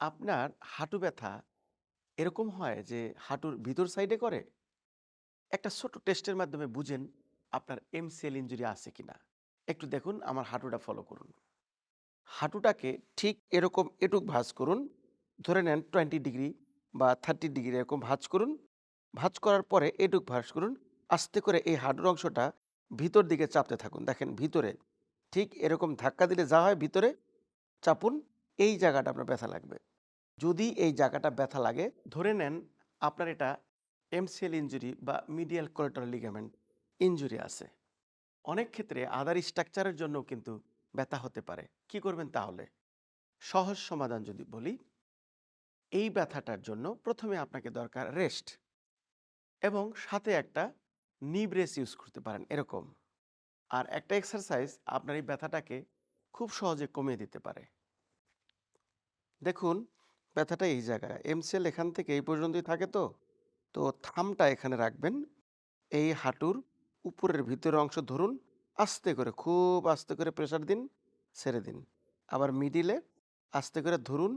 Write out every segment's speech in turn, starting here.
আপনার হাঁটু ব্যথা এরকম হয় যে হাঁটুর ভিতর সাইডে করে? একটা ছোট্ট টেস্টের মাধ্যমে বুঝেন আপনার এমসিএল ইঞ্জুরি আছে কিনা। একটু দেখুন আমার হাঁটুটা ফলো করুন। হাঁটুটাকে ঠিক এরকম এটুক ভাঁজ করুন। ধরে নেন 20 ডিগ্রি বা 30 ডিগ্রি এরকম ভাঁজ করুন। ভাঁজ করার পরে এটুক ভাঁজ করুন। আস্তে করে এই হাঁটুর অংশটা ভিতর দিকে চাপতে থাকুন। দেখেন ভিতরে ঠিক এরকম ধাক্কা দিলে যা হয় ভিতরে চাপুন। এই জায়গাটা আপনার ব্যথা লাগবে। যদি এই জায়গাটা ব্যথা লাগে ধরে নেন আপনার এটা এমসিএল ইনজুরি বা মিডিয়াল কোলেটারাল লিগামেন্ট ইনজুরি আছে। অনেক ক্ষেত্রে আদার স্ট্রাকচারের জন্য কিন্তু ব্যথা হতে পারে। কি করবেন তাহলে? সহজ সমাধান যদি বলি, এই ব্যথাটার জন্য প্রথমে আপনাকে দরকার রেস্ট এবং সাথে একটা নি ব্রেস ইউজ করতে পারেন এরকম। আর একটা এক্সারসাইজ আপনার এই ব্যথাটাকে খুব সহজে কমিয়ে দিতে পারে। দেখুন ব্যথাটা এই জায়গায়। এমসিএল এখান থেকে এই পর্যন্তই থাকে তো। তো থামটা এখানে রাখবেন। এই হাঁটুর উপরের ভিতরের অংশ ধরুন। আস্তে করে খুব আস্তে করে প্রেশার দিন, ছেড়ে দিন। আবার মিডিলে আস্তে করে ধরুন,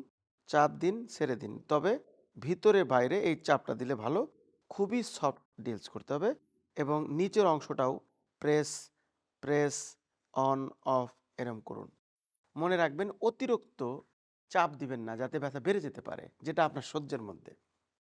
চাপ দিন, ছেড়ে দিন। তবে ভিতরে বাইরে এই চাপটা দিলে ভালো। খুবই সফট ডিলস করতে হবে এবং নিচের অংশটাও প্রেস, প্রেস, অন, অফ এরম করুন। মনে রাখবেন অতিরিক্ত চাপ দিবেন না যাতে ব্যথা বেড়ে যেতে পারে। যেটা আপনার সহ্যের মধ্যে।